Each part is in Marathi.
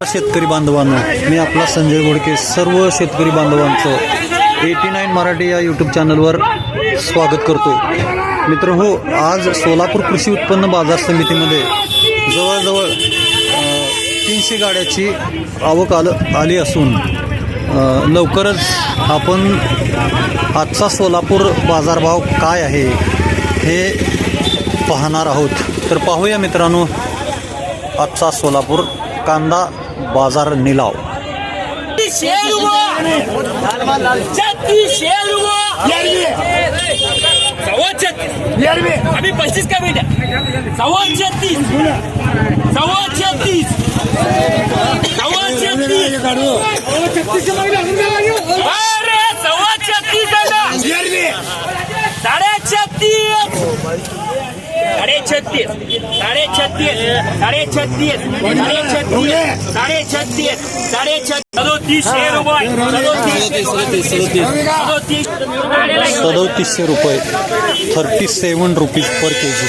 शेतकरी बांधवांनो मी आपला संजय घोडके सर्व शेतकरी बांधवांचं एटी नाईन मराठी या यूट्यूब चॅनलवर स्वागत करतो. मित्र हो आज सोलापूर कृषी उत्पन्न बाजार समितीमध्ये जवळजवळ तीनशे गाड्याची आवक आलं आली असून लवकरच आपण आजचा सोलापूर बाजारभाव काय आहे हे पाहणार आहोत. तर पाहूया मित्रांनो आजचा सोलापूर कांदा बाजार निलाव. छत्तीस छत्तीस आम्ही पस्तीस का मिनिट? सव्वा छत्तीस सव्वा छत्तीस सव्वा छत्तीस अरे सव्वा छत्तीस साडे छत्तीस साडे छत्तीस साडे छत्तीस साडे छत्तीस साडे छत्तीस साडे छत्तीस साडे छत्तीस सदोतीसशे रुपये. सदोतीसशे रुपये thirty seven rupees per K जी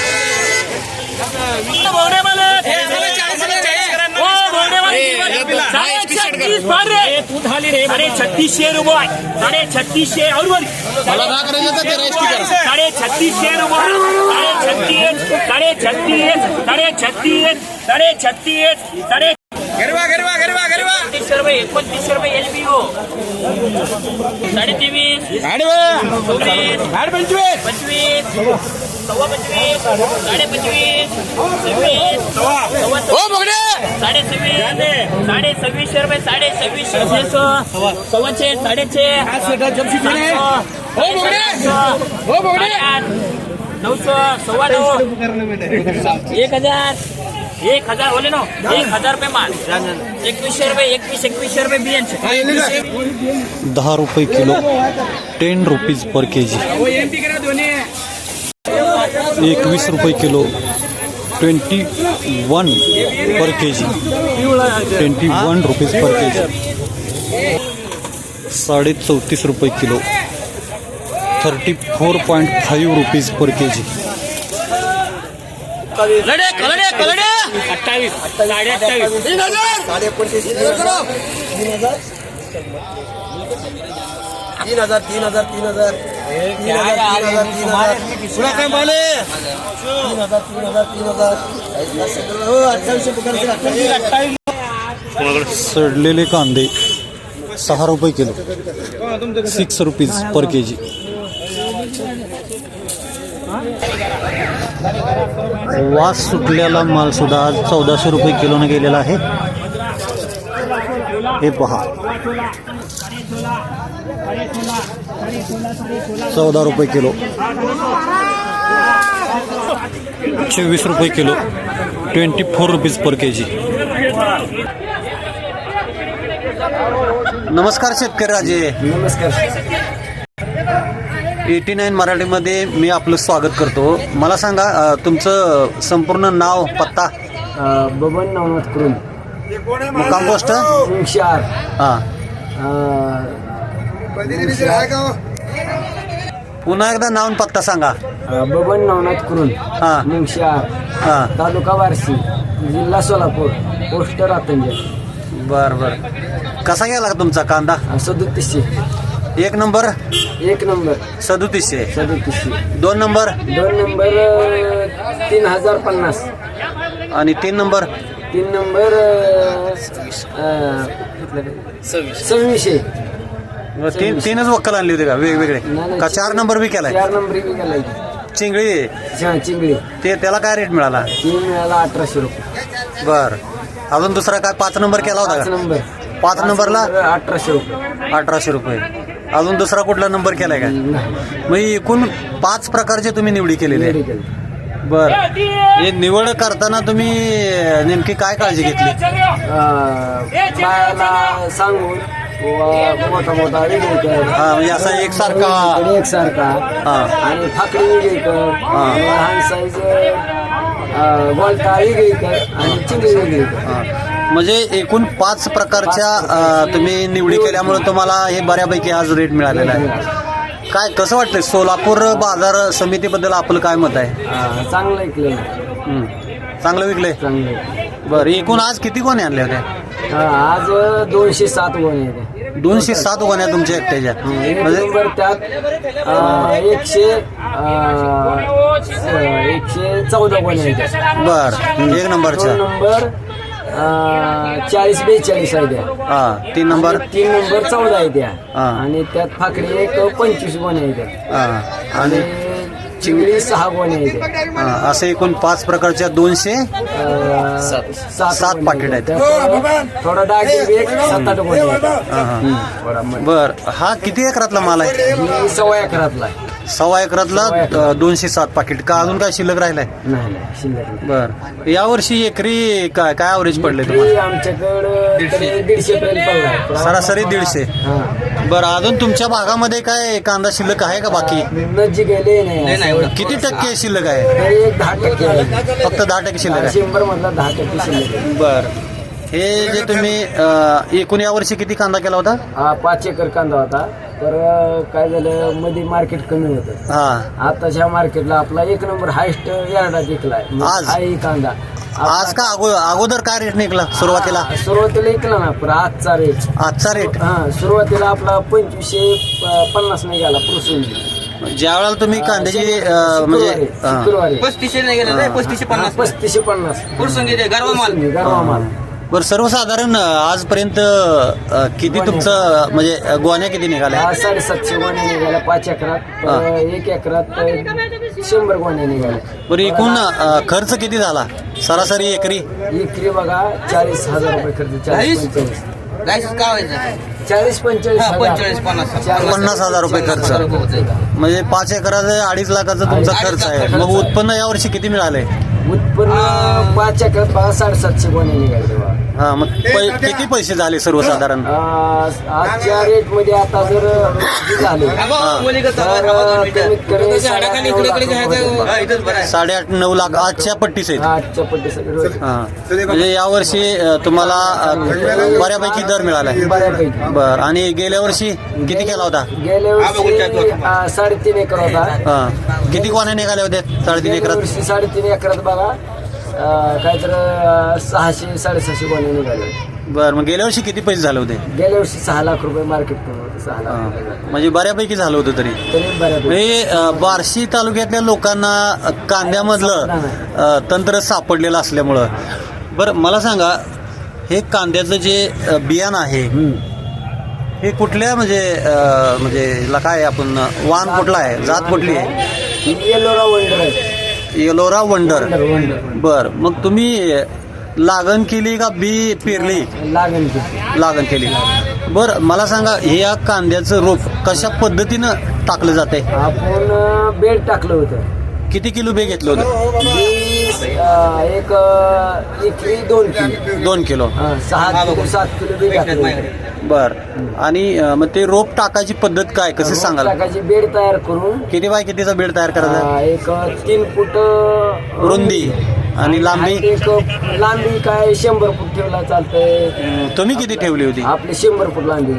मालक. साडे छत्तीस भर रे. साडे छत्तीसशे रुपये साडे छत्तीसशे और वर. साडे छत्तीसशे रुपये साडे छत्तीस साडे छत्तीस साडे छत्तीस साडे छत्तीस साडे तीसशे रुपये एकोणतीसशे रुपये एल बी हो साडे तेवीस चोवीस पंचवीस. सव्वा पंचवीस साडे पंचवीस सव्वीस सव्वा. सव्वीस. साडे सव्वीस साडे सव्वीसशे रुपये साडे सव्वीसशे सव्वाशे साडेशे नऊशे सव्वा नऊ. एक हजार. एक हजार बोले ना एक हजार रुपये माल। एकवीसशे रुपये एकवीस एकवीसशे रुपये बियांचे दहा रुपये kilo. Ten rupees per K G एकवीस रुपये kilo. Twenty one per K G twenty one rupees per K G साडे चौतीस रुपये kilo. Thirty four point five rupees per K G कलडे कलडे कलडे अठ्ठावीस साडे अठ्ठावीस तीन हज़ार। तीन हज़ार। तीन हज़ार तीन हज़ार तीन हज़ार। तीन हज़ार पुन्हा काय माले तीन हज़ार। तीन हज़ार तीन हज़ार हो अठ्ठावीसशे पकडचे अठ्ठावीस सडलेले कांदे। सहा रुपये kilo. Six rupees per K G वास सुटलेला माल सुद्धा आज चौदाशे रुपये किलोने गेलेला आहे. हे पहा. चौदा रुपये किलो. चोवीस रुपये kilo. Twenty four rupees per K G. नमस्कार शेतकरी राजे. नमस्कार. एटी नाईन मराठीमध्ये मी आपलं स्वागत करतो. मला सांगा अ, तुमचं संपूर्ण नाव पत्ता? बबन नवनाथ करून. मुक्काम पोस्ट? शार हां. पुन्हा एकदा नाव आणि पत्ता सांगा. बबन नवनाथ करून. हां. मुंगशार हां. तालुका बार्शी जिल्हा सोलापूर पोस्ट रातंजल. बर बर. कसा गेला तुमचा कांदा? सदोतीसशे. एक नंबर? एक नंबर. सदोतीसशे. सदोतीसशे. दोन नंबर? दोन नंबर अं, तीन हजार पन्नास. आणि तीन नंबर? तीन नंबर सव्वीसशे. व तीन तीनच वक्कल आणली होती का? वेगवेगळे. का चार नंबर बी केलाय? चार नंबर बी गेलाय चिंगळी. हा चिंगळी. ते त्याला काय रेट मिळाला? तीन मिळाला अठराशे रुपये. बर. अजून दुसरा काय? पाच नंबर केला होता पाच का नंबर. पाच नंबरला? अठराशे रुपये. अठराशे रुपये. अजून दुसरा कुठला नंबर केलाय का. मग एकूण पाच प्रकारचे तुम्ही निवडी केलेली आहे बर. हे निवड करताना तुम्ही नेमकी काय काळजी घेतली? बायाला सांगून व मोठा मोठा हा म्हणजे असा एकसारखा एकसारखा. हा. आणि फाकडी वेगळी कर हा. लहान साईज बोलता वेगळी कर आणि चिंगळी वेगळी कर हा. म्हणजे एकूण पाच प्रकारच्या तुम्ही निवडी केल्यामुळे तुम्हाला हे बऱ्यापैकी आज रेट मिळालेला आहे. काय कसं वाटतंय? सोलापूर बाजार समितीबद्दल आपलं काय मत आहे? हा, चांगलं ऐकलं हं. चांगलं विकलंय? चांगलं बरं एकूण आज किती कोणी आणले होते? आज दोनशे सात गोणे आहेत. दोनशे सात गोण्या तुमच्या एकट्याच्या? एक म्हणजे नंबर त्यात अं, एकशे अं, एकशे चौदा गोणे आहेत. बर एक नंबरच्या. नंबर चाळीस बेचाळीस आहे त्या हा तीन नंबर तीन नंबर चौदा आहे त्या हा. आणि त्यात फाकडी एक पंचवीस गोणे आहेत त्या. हा आणि आणि चिंगडी सहा गोणे आहेत त्या. हा, असे एकूण पाच प्रकारच्या दोनशे अं, सात पाकिट आहेत. त्यात थोडा डाग एक सात आठ गोणे आहेत. हा, हा. म- बर हा किती एकरातला माल आहे सव्वा एकरातला आहे सव्वा एकरातला दोनशे सात पाकिट. का अजून काय शिल्लक राहिलाय? नाही नाही शिल्लक नाही. बर. यावर्षी एकरी काय काय अवरेज पडले तुम्हाला? आमच्याकडं तरी दीडशे पर्यंत पडला सरासरी दीडशे. हा. बर अजून तुमच्या भागामध्ये काय कांदा शिल्लक आहे का बाकी? नजी गेले नाही. किती टक्के शिल्लक आहे? तरी एक दहा टक्के आहे. फक्त दहा टक्के शिल्लक आहे. शंभर मधला दहा टक्के शिल्लक आहे. बर. हे जे तुम्ही अ, एकूण यावर्षी किती कांदा केला होता? हा पाच एकर कांदा होता. तर अं, काय झालं मध्ये मार्केट कमी होतं. हा. आताच्या मार्केटला आपला एक नंबर हायस्ट यार्डात विकलाय आज? हा ही कांदा आज का अगो अगोदर काय रेट निघला सुरुवातीला? हा, सुरुवातीला विकला ना पण आजचा रेट आजचा रेट हा सुरुवातीला आपला पंचवीसशे प- पन्नास नाही गेला पुरुषून ज्या वेळेला तुम्ही कांद्याची अ, म्हणजे हा. पस्तीसशे नाही गेलं पस्तीसशे हा, पन्नास. पस्तीसशे पन्नास. घेते गरवा माल. गरवा माल. बरं सर्वसाधारण आजपर्यंत अ, किती तुमचं म्हणजे गोण्या किती निघाल्या? हा साडेसातशे गोण्या निघाल्या पाच एकरात एक एकरात शंभर गोण्या निघाल्या. बरं एकूण अ, खर्च किती झाला? सरासरी एकरी? विक्री बघा चाळीस हजार रुपये खर्च चाळीस पंचेचाळीस. लायसन्स का व्हायचं? चाळीस पंचेचाळीस हा, पन्नास. हजार. रुपये खर्च. म्हणजे पाच एकराचं अडीच लाखाचा तुमचा अडीच खर्च आहे. लाखाचा मग खर्च. उत्पन्न यावर्षी किती मिळाले? उत्पन्न पाच एकरात बघा साडेसातशे गोण्या निघाले हा मग पै- किती पैसे झाले सर्वसाधारण? आज- आजच्या रेटमध्ये आता जर झाले तर. कमीत कमी. हा. साडेआठ नऊ लाख आजच्या पट्टीस आहेत. आजच्या पट्टी सगळं हा. म्हणजे यावर्षी अ, तुम्हाला अ, बऱ्यापैकी दर मिळालाय. बऱ्यापैकी. बर आणि गेल्या वर्षी किती केला होता? गेल्या वर्षी आ, साडेतीन एकर होता. हा. किती गोण्या निघाल्या होत्या? साडेतीन गेल्या एकरात? वर्षी साडेतीन एकरात बघा आ, काय तर आ, सहाशे साडेसहाशे गोणे निघाले. बर मग गेल्या वर्षी किती पैसे झाले होते? गेल्या वर्षी सहा लाख रुपये मार्केट कमी होतं सहा हा. लाख रुपये. म्हणजे बऱ्यापैकी झालं होतं तरी. तरी बऱ्यापैकी. म्हणजे अ, बार्शी तालुक्यातल्या लोकांना अ, कांद्यामधलं अ, तंत्र सापडलेलं असल्यामुळं. बरं मला सांगा हे कांद्याचं जे अ, बियाणं आहे हे कुठल्या म्हणजे अ, म्हणजे ला काय आपण वाण कुठला आहे? जात कुठली आहे. येलोरा वंडर. बर मग तुम्ही लागण केली का बी पेरली? लागेल किती लागण केली. बर मला सांगा हे या कांद्याचं रोप कशा पद्धतीनं टाकलं जाते आपण बेड टाकलं होतं. किती किलो बे घेतलं होतं? एक एकरी दोन किलो. दोन किलो. हा, सहा किलो सात किलो बी टाकलं होतं. बर. आणि अं, मग ते रोप टाकायची पद्धत काय? कसं सांगाल? टाकायची बेड तयार करून. किती बाय कितीचा बेड तयार करायचा? एक तीन फूट रुंदी. आणि लांबी? एक लांबी काय? शंभर फूट ठेवला चालतंय. तुम्ही किती ठेवली होती? आपली शंभर फूट लांबी.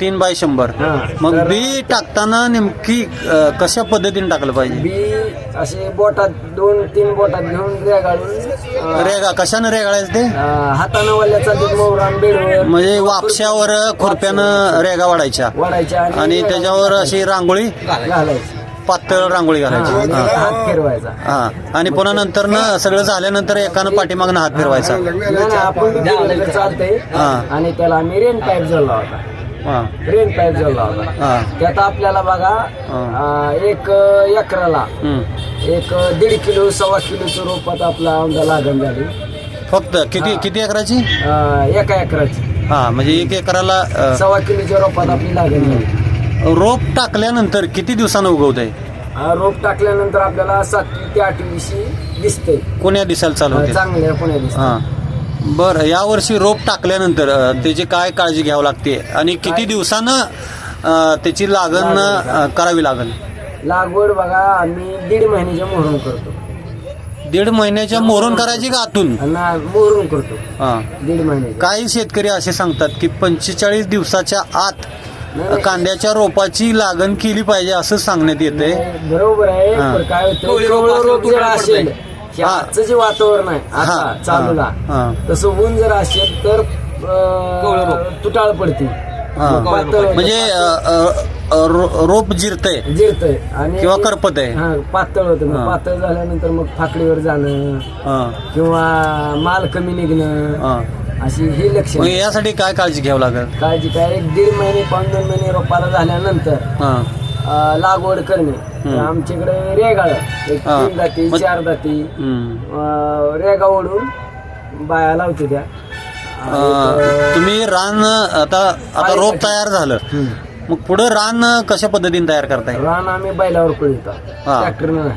तीन बाय शंभर. हा. मग बी टाकताना नेमकी अं, कशा पद्धतीने टाकलं पाहिजे? बी असे बोटात दोन तीन बोटात घेऊन रेगाळून रेगा कशानं रेगाळायचं ते? हातानं वल्ल्याचा दूध मोहरान बेडवर. म्हणजे वापशावर खुरप्यानं रेगा वाढायच्या. वाढायच्या आणि त्याच्यावर अशी रांगोळी घालायचं. पातळ रांगोळी घालायची. आणि हा. हात फिरवायचा. हा. आणि पुन्हा नंतर न सगळं झाल्यानंतर एकानं पाठीमागनं हात फिरवायचा. आपण चालतंय. आणि त्याला आम्ही रेन पाईप जोडला होता. हा. रेन पाईप जोडला होता. त्यात आपल्याला बघा एक एकराला. एक दीड किलो सव्वा किलोचं रोपात आपला औंधा लागण झाली. फक्त किती किती एकराची? एका एकराची. हा म्हणजे एक एकराला अ, सव्वा किलोच्या रोपात आपली लागण झाली. रोप टाकल्यानंतर किती दिवसानं उगवत आहे रोप टाकल्यानंतर आपल्याला सातवी ते आठवी दिवशी दिसतंय. कोण्या दिसायला चालू होते? चांगल्या पुण्या दिसतंय. हा बरं यावर्षी रोप टाकल्यानंतर अ, त्याची काय काळजी घ्यावी लागते? आणि किती दिवसानं अ, त्याची लागण अ, करावी लागेल? लागवड बघा आम्ही दीड महिन्याच्या मोहरून करतो. दीड महिन्याच्या मोहरून करायची का आतून? मोहरून करतो. हा. दीड महिन्याच्या. काही शेतकरी असे सांगतात की पंचेचाळीस दिवसाच्या आत. कांद्याच्या रोपाची लागण केली पाहिजे असं सांगण्यात येते बरोबर आहे हा. पण काय होतं रोप कवळं असलं रोप जर तुकडा असेल हे हा. आजचं जे वातावरण आहे हा, आता चालूला हा. तसं ऊन जर असेल तर तुटाळ पडते हा. पातळ. म्हणजे अ, अ, अ, रो- रोप जिरतय. जिरतय. आणि किंवा करपत आहे. हा पातळ होतं. मग हा. पातळ झाल्यानंतर मग फाकडीवर जाणं किंवा माल कमी निघणं. अशी ही मग लक्षण यासाठी काय काळजी घ्यावं लागेल? काळजी काय? एक दीड महिने पाच दोन महिने रोपाला झाल्यानंतर हा. अं, लागवड करणे. तर आमच्याकडे रेगाळ एक. तीन दाती मग- चार हम्म. अं, रेगा ओढून बाया लावते त्या. अ, तुम्ही रान आता आता रोप तयार झालं. मग पुढे रान कशा पद्धतीने तयार करताय? रान आम्ही बैलावर पळतो हा. ट्रॅक्टरनं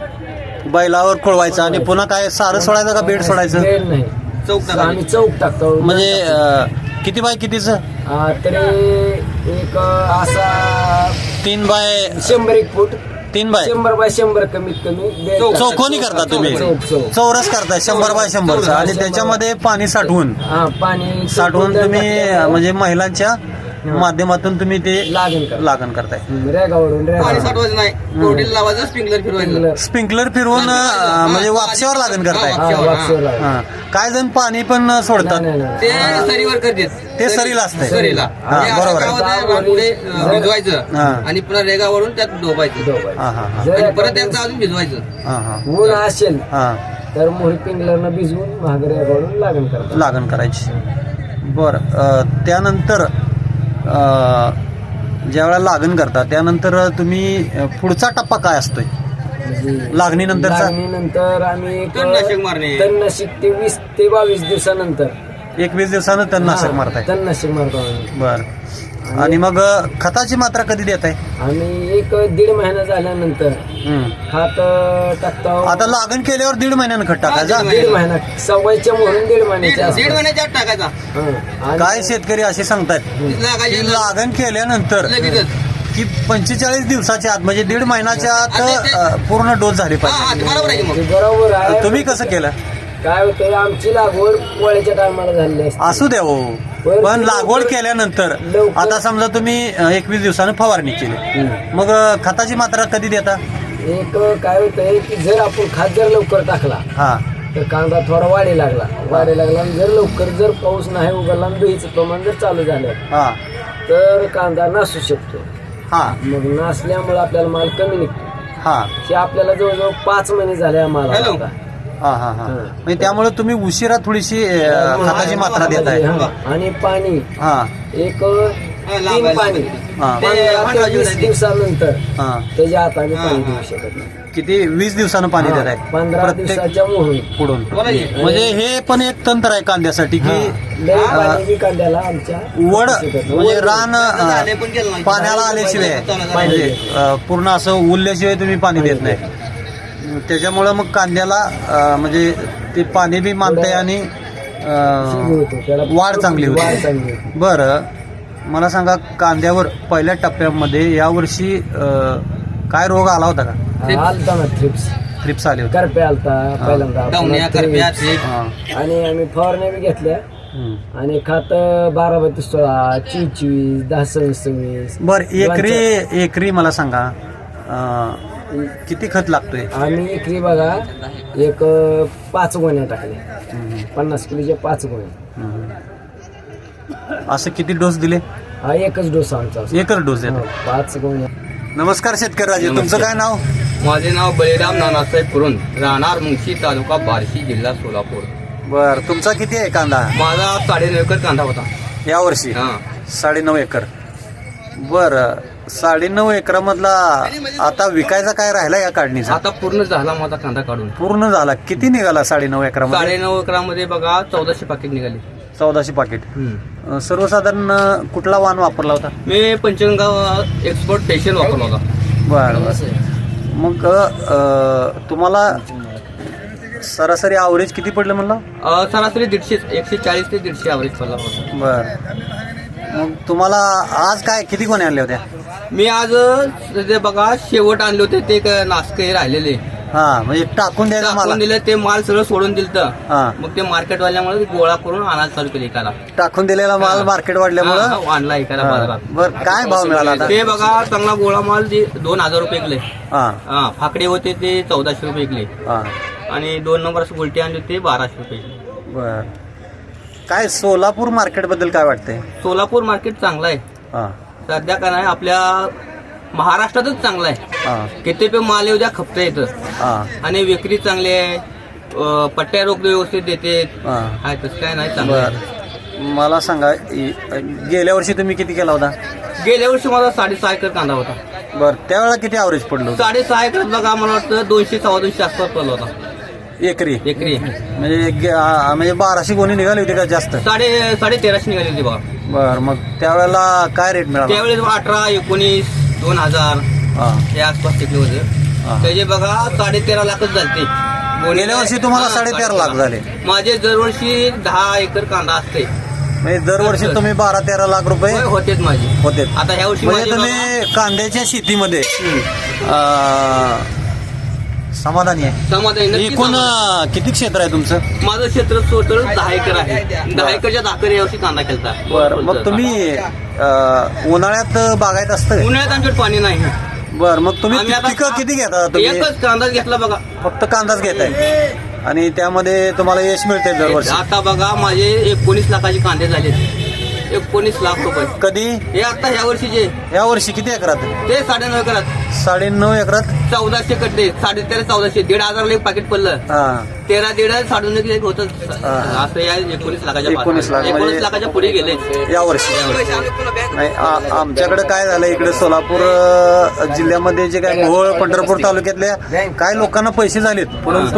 बैलावर खोळवायचं आणि पुन्हा काय सारं सोडायचं का बेड सोडायचं? नाही. आम्ही चौक टाकतो. म्हणजे अ, किती बाय कितीच? अं, तरी एक अं, असा तीन बाय शंभर एक फूट. तीन बाय. शंभर बाय शंभर कमीत कमी. चौकोनी करता तुम्ही? चौक, चौक. चौरस करताय शंभर बाय शंभरचा आणि त्याच्यामध्ये पाणी साठवून हा पाणी साठवून तुम्ही अ, म्हणजे महिलांच्या माध्यमातून तुम्ही ते लागण करा. लागण करताय. रेगावरून पाणी रेगा साठवायचं नाही. कोरडीला लावायचं स्प्रिंकलर फिरवायचं. स्प्रिंकलर. फिरवून अ, म्हणजे वापशीवर लागण करताय. हा वापसेवर लागण. हा. काय जण पाणी पण सोडतात? नाही, नाही, ते. सरीवर करतात. ते सरीला असतंय. सरीला. हा, ते असं बरोबर आहे. गावात आहे, पुढे अं, भिजवायचं हा. आणि पुन्हा रेगावरून त्यात डोबायचं. हा हा हा. आणि परत त्याचं अजून भिजवायचं. हा हा. ऊन असेल हा. तर मोहरी पिंगलरनं भिजवून महाग रेगावरून लागण करतात. लागण करायची. बर त्यानंतर अ, ज्यावेळेला लागण करता त्यानंतर तुम्ही अ, पुढचा टप्पा काय असतोय? म्हणजे लागणीनंतरचा? लागणीनंतर आम्ही एक तणनाशक मारणे. तणनाशक ते वीस ते बावीस दिवसानंतर एकवीस दिवसानं तणनाशक मारताय. तणनाशक मारतो आम्ही. बर. आणि मग अ, खताची मात्रा कधी देत आहे आम्ही एक दीड महिना झाल्यानंतर खात टाकतो. आता लागण केल्यावर दीड महिन्यानं खत टाकायचा? दीड महिना. सव्वाच्या म्हणून दीड महिन्याच्या दीड आसपास. महिन्याच्या आत टाकायचा. हा. आणि काय शेतकरी असे सांगतात लागायची लागण केल्यानंतर लगेचच. की पंचेचाळीस दिवसाच्या आत म्हणजे दीड महिन्याच्या आत अ, पूर्ण डोस झाले हा हा पाहिजे. बरोबर आहे की मग. ते बरोबर आहे. तुम्ही कसं केलं? काय होतं आमची लागवड पोळ्याच्या टायमाला असते. असू द्या हो. पण लागवड केल्यानंतर लवकर- आता समजा तुम्ही एकवीस दिवसानं फवारणी केली. मग खताची मात्रा कधी देता? एक काय होतंय की जर आपण खात जर लवकर टाकला हा. तर कांदा थोडा वाढी लागला. वाढी लागला आणि जर लवकर जर पाऊस नाही उघडला आणि धुईचं प्रमाण जर चालू झालं हा. तर कांदा नासू शकतो. हा. मग नासल्यामुळे आपल्याला माल कमी निघतो. हा. हे आपल्याला जवळजवळ पाच महिने झाले आम्हाला हॅलो. आता. हा हा हा. म्हणजे त्यामुळे तुम्ही उशिरा थोडीशी अ, खताची मात्रा देताय. हा. आणि पाणी. हा. एक तीन पाणी. हा. पंधरा ते वीस दिवसानंतर. हा. त्याच्या हाताने पाणी देऊ शकत नाही. किती? वीस दिवसानं पाणी हा, देताय. पंधरा प्रत्येक दिवसाच्या पुढून. म्हणजे हे पण एक तंत्र आहे कांद्यासाठी की लय पाणी बी कांद्याला आमच्या वड. म्हणजे रान अ, झाले पण केलं नाही. पाण्याला आल्याशिवाय म्हणजे अ, पूर्ण असं उरल्याशिवाय तुम्ही पाणी देत नाही. त्याच्यामुळं मग कांद्याला अ, म्हणजे ते पाणी बी मानतंय आणि अ, वाढ चांगली होती. बरं मला सांगा कांद्यावर पहिल्या टप्प्यामध्ये यावर्षी अ, काय रोग आला होता का? आलता ना थ्रिप्स थ्रिप्स आले होते. करपे आलता पहिल्यांदा thrips. हा. आणि आम्ही फवारण्या बी घेतल्या. हम्म. आणि खात बारा बत्तीस सोळा चोवीस चोवीस दहा सव्वीस सव्वीस. बर एकरी एकरी मला सांगा अ, किती खत लागतोय? आम्ही एकरी बघा एक अं, पाच गोण्या टाकल्या. पन्नास किलोच्या पाच गोण्या. असं किती डोस दिले? हा एकच डोस आमचा. असतो. एकच डोस हा, देतो पाच गोण्या. नमस्कार शेतकरी राजे तुमचं काय नाव? माझे नाव बळीराम नानासाहेब कुरुंद राहणार मुंशी तालुका बार्शी जिल्हा सोलापूर. बर तुमचा किती आहे कांदा? माझा साडेनऊ एकर कांदा होता. या वर्षी? हा. साडेनऊ एकर. बर साडेनऊ एकरामधला आता विकायचा काय राहिला या काढणीचा? आता पूर्ण झाला माझा कांदा काढून. पूर्ण झाला. किती निघाला साडेनऊ एकरामध्ये? साडेनऊ एकरामध्ये बघा चौदाशे पाकिट निघाली. चौदाशे पाकिट अ, सर्वसाधारण अ, कुठला वाण वापरला होता? मी पंचगंगा एक्सपोर्ट फेशियल वापरला होता. बर बर. मग अ, तुम्हाला सरासरी आवरेज किती पडलं म्हणलं? अं, सरासरी दीडशे एकशे चाळीस ते दीडशे ॲव्हरेज पडला होता. बर. मग तुम्हाला आज काय किती कोणी आणल्या होत्या? मी आज ते बघा शेवट आणले होते ते एक नासके राहिलेले. हा म्हणजे टाकून द्यायचं मला. टाकून दिलं ते माल सगळं सोडून दिलं हा. मग ते मार्केट वाल्यामुळे गोळा करून आणायला चालू केले एकाला. टाकून दिलेला माल मार्केट वाढल्यामुळं हा, आणला एकाला बाजारात. बर काय भाव मिळाला आता? ते बघा चांगला गोळा माल जे दोन हजार रुपये विकले हा. हा फाकडे होते ते चौदाशे रुपये विकले हा. आणि दोन नंबर उलटी आणले ते बाराशे रुपये. बर. काय सोलापूर मार्केटबद्दल काय वाटतंय? सोलापूर मार्केट चांगलं आहे. हां. सध्या का नाही आपल्या महाराष्ट्रातच चांगलं आहे. किती पे माल येऊ द्या खपता येतं हां. आणि विक्री चांगली आहे. अं, पट्ट्या रोग व्यवस्थित देते हां. आहे तसं काय नाही चांगलं आहे. मला सांगा इ- गेल्या वर्षी तुम्ही किती केला होता? गेल्या वर्षी माझा साडेसहा एकर कांदा होता. बर त्यावेळेला किती ॲव्हरेज पडलं होतं? साडेसहा एकर बघा मला वाटतं दोनशे सव्वा दोनशे आसपास पडला होता. एकरी? एकरी. म्हणजे गे- आ- म्हणजे बाराशे गोणी निघाली होती का जास्त? साडे साडे तेराशे निघाली होती बघा. बर मग त्यावेळेला काय रेट मिळाला? त्यावेळेस अठरा एकोणीस दोन हजार हां. या आसपास हा. होते त्याचे बघा साडे तेरा लाखच झालते. गेल्या वर्षी तुम्हाला हा, साडेतेरा लाख झाले. माझे दरवर्षी दहा एकर कांदा असते. म्हणजे दरवर्षी तुम्ही बारा तेरा लाख रुपये होय, होतेच माझे. होते आता ह्या वर्षी म्हणजे माझे तुम्ही कांद्याच्या शेतीमध्ये बघा, अं, समाधानी आहे. समाधानी एकूण. अं, किती क्षेत्र आहे तुमचं? माझं क्षेत्र टोटल दहा एकर आहे. दहा एकरच्या दाखर यावर्षी कांदा केलता बर मग तुम्ही अं, उन्हाळ्यात बागायत असतं उन्हाळ्यात आमच्याकडे पाणी नाही. बर मग तुम्ही आम्ही आता- पिकं किती घेता? तुम्ही एकच कांदा घेतला बघा. फक्त कांदाच घेताय. आणि त्यामध्ये तुम्हाला यश मिळते दरवर्षी. आता बघा माझे एकोणीस लाखाचे कांदे झाले एकोणीस लाख रुपये. कधी? हे आता ह्या वर्षीचे. या वर्षी किती एकरात? ते साडे नऊ एकरात. साडे नऊ एकरात? चौदाशे कट्टे साडे तेरा चौदाशे दीड हजारला एक पाकिट पडलं. हा. तेरा दीड साडून एक होत. हा. असं या एकोणीस लाखाच्या 19 लाख म्हणजे- एकोणीस लाखाच्या पुढे गेले. या वर्षी. नाही आ- आमच्याकडे काय झालं इकडे सोलापूर अ, जिल्ह्यामध्ये जे काय मोहोळ पंढरपूर तालुक्यातल्या काय लोकांना पैसे झालेत. परंतु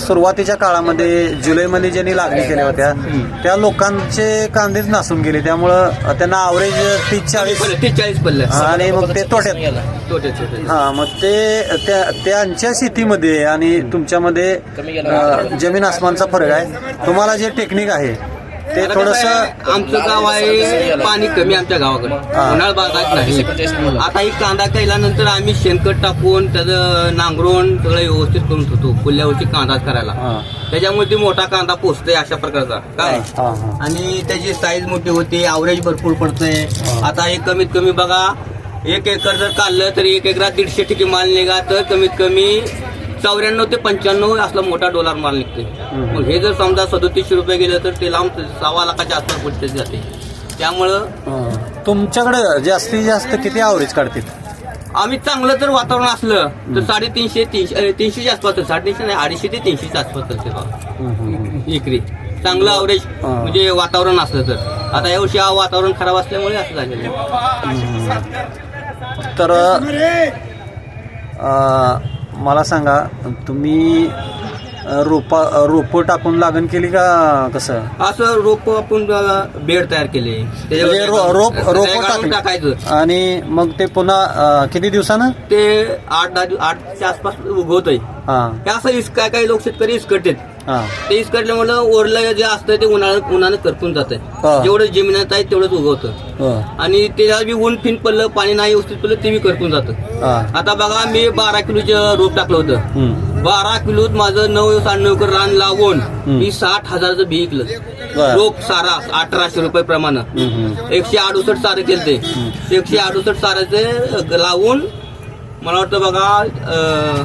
सुरुवातीच्या काळामध्ये जुलैमध्ये ज्यांनी लागणी केल्या होत्या त्या लोकांचे कांदेच नासून गेले. त्यामुळं त्यांना आवरेज तीस चाळीस तीस चाळीस पडलं आणि मग ते तोट्यात. हा मग ते त्या त्यांच्या शेतीमध्ये आणि तुमच्यामध्ये जमीन आसमानचा फरक आहे. तुम्हाला जे टेक्निक आहे ते थोडस आमचं गाव आहे पाणी कमी आमच्या गावाकडे. उन्हाळ भागात नाही. आता ही कांदा केल्यानंतर आम्ही शेणखत टाकून त्याचं नांगरून सगळं व्यवस्थित करून ठेवतो पुढल्या वर्षी कांदा करायला. त्याच्यामुळे मोठा कांदा पोचतोय अशा प्रकारचा. काय. आणि त्याची साईज मोठी होते आवरेज भरपूर पडतंय. आता हे कमीत कमी बघा एक एकर जर काढलं तर एक एकरात दीडशे ठिकी माल निघा तर कमीत कमी चौऱ्याण्णव ते पंच्याण्णव असला मोठा डॉलर माल निघते मग हे जर समजा सदोतीसशे रुपये गेलं तर ते लांब सव्वा लाखाच्या आसपास पुढचे जाते. त्यामुळं. तुमच्याकडं जास्तीत जास्त किती आवरेज काढतील? आम्ही चांगलं जर वातावरण असलं तर साडेतीनशे तीनशे तीनशेच्या आसपास साडेतीनशे नाही अडीचशे ते तीनशेच्या आसपास करते बघा विक्री चांगलं अवरेज हा. म्हणजे वातावरण असलं तर. आता यावर्षी हा वातावरण खराब असल्यामुळे असं झालेलं आहे. तर अ, मला सांगा तुम्ही रोपा रोपं टाकून लागण केली का कसं? असं रोप आपण बेड तयार केले. म्हणजे रो- रोप रोपं टाकली. टाकायचं. आणि मग ते पुन्हा अ, किती दिवसानं? ते आठ दहा दिवस आठच्या आसपास उगवतंय हा. हे असं इस काय काही लोक शेतकरी इसकटतात हा. ते इसकटल्यामुळे ओरलं जे असतं ते उन्हाळ्यात उन्हानं करपून जात हा. जेवढं जमिनात आहे तेवढंच उगवतं. हो. आणि त्याला बी ऊन फिन पडलं पाणी नाही व्यवस्थित पडलं ते बी करपून जातं. हा. आता बघा मी बारा किलोचं रोप टाकलं होतं. हम्म. बारा किलोत माझं नऊ साडे नऊ एकर रान लावून मी साठ हजाराचं बी बरं. विकलं रोप सारा अठराशे रुपये प्रमाणे. हम्म, हम्म. एकशे अडुसष्ट सारे केलते एकशे अडुसष्ट साराचे लावून मला वाटतं बघा अं,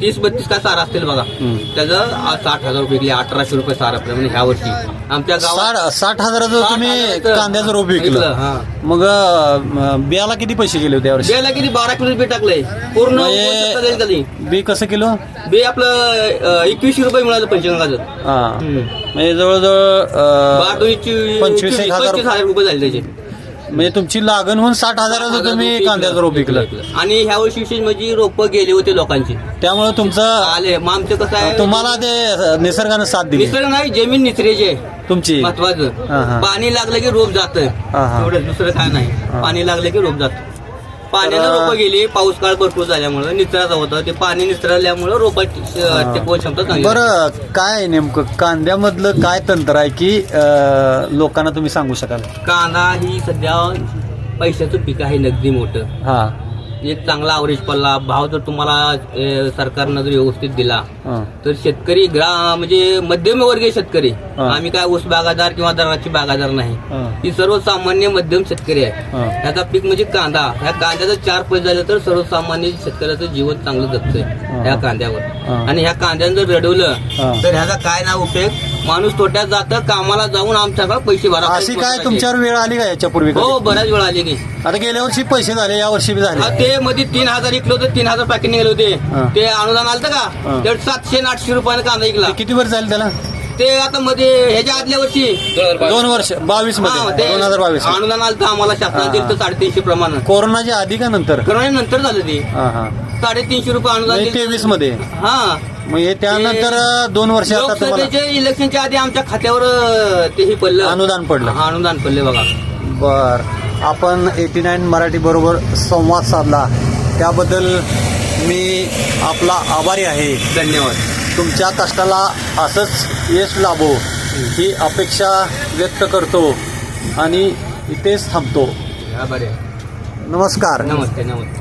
तीस बत्तीस काय सारा असतील बघा. त्याचं साठ हजार रुपये विकले अठराशे रुपये सारा प्रमाणे ह्या वर्षी. आमच्या गावात साठ साठ हजाराचं साठ तुम्ही हजाराचं कांद्याचं रोप विकलं. हा. मग अ, बियाला किती पैसे गेले होते यावर्षी बेला किती? बारा किलो बी टाकलंय पूर्ण म्हणजे- बी कसं किलो? बे आपलं एकवीसशे रुपये मिळालं पंचगंगाचं. हा. हम्म. म्हणजे जवळजवळ बारा अ, पंचवीस एक हजार पंचवीस हजार रुपये झाले त्याचे. म्हणजे तुमची लागण होऊन साठ हजाराचं तुम्ही कांद्याचं रोप विकलं. आणि ह्या वर्षी विशेष म्हणजे रोप गेले होते लोकांची. त्यामुळे तुमचं आले. मग आमचं कसं आहे? तुम्हाला ते निसर्गानं साथ दिली. निसर्ग नाही जमीन निचरेची आहे. तुमची. हा, हा. महत्वाचं पाणी लागलं की रोप जात. हा, हा. एवढं दुसरं काय नाही. पाणी लागलं की रोप जात. पाण्यानं रोपं गेली पाऊस काळ भरपूर झाल्यामुळं निचराचं होतं. ते पाणी निचरल्यामुळं रोपाची अं, टिकवून क्षमता चांगली. बरं काय आहे नेमकं? कांद्यामधलं काय तंत्र आहे की अ, लोकांना तुम्ही सांगू शकाल? कांदा ही सध्या पैशाचं पीक आहे नगदी मोठं. हा. एक चांगला अवरेज पडला भाव जर तुम्हाला सरकारनं जर व्यवस्थित दिला. तर शेतकरी ग्रा म्हणजे मध्यमवर्गीय शेतकरी. आम्ही काय ऊस बागादार किंवा दराची बागादार नाही हा. सर्वसामान्य मध्यम शेतकरी आहे. ह्याचा पीक म्हणजे कांदा ह्या कांद्याचं चार पैसे झालं तर सर्वसामान्य शेतकऱ्याचं जीवन चांगलं जगतंय ह्या कांद्यावर. आणि ह्या कांद्यानं जर रडवलं. तर ह्याचा काय ना उपयोग माणूस तोट्यात जातं कामाला जाऊन आमच्याकडे पैसे भरा. अशी काय तुमच्यावर वेळ आली का याच्यापूर्वी हो कधी? बऱ्याच वेळा आली की. आता गेल्या वर्षी पैसे झाले या वर्षी बी हा, झाले ते मध्ये तीन हजार इकलं होतं तीन हजार पॅकेट निघाले हा. होते ते अनुदान आलं हा. का ते सातशे आणि आठशे रुपयाला कांदा इकला. ते किती वर्ष झाले त्याला? ते आता मध्ये ह्याच्या आदल्या वर्षी. दोन वर्ष बावीस हा, मध्ये ते दोन हजार बावीस अनुदान आलं आम्हाला शासनाने हा. दिलं होतं साडेतीनशे प्रमाण कोरोनाच्या आधी का नंतर? करोना नंतर झालं ते. हा हा. साडेतीनशे रुपये अनुदान दिलं. तेवीसमध्ये. हा. मग हे त्यानंतर ते दोन वर्ष आता तुम्हाला लोकसभेचे इलेक्शनच्या आधी आमच्या खात्यावर अं, तेही पडलं. अनुदान पडलं. हा, अनुदान पडले बघा. बर. आपण एटी नाईन मराठी बरोबर संवाद साधला. त्याबद्दल मी आपला आभारी आहे. धन्यवाद. तुमच्या कष्टाला असंच यश लाभो ही अपेक्षा व्यक्त करतो आणि इथेच थांबतो. आभारी. नमस्कार. नमस्ते नमस्ते.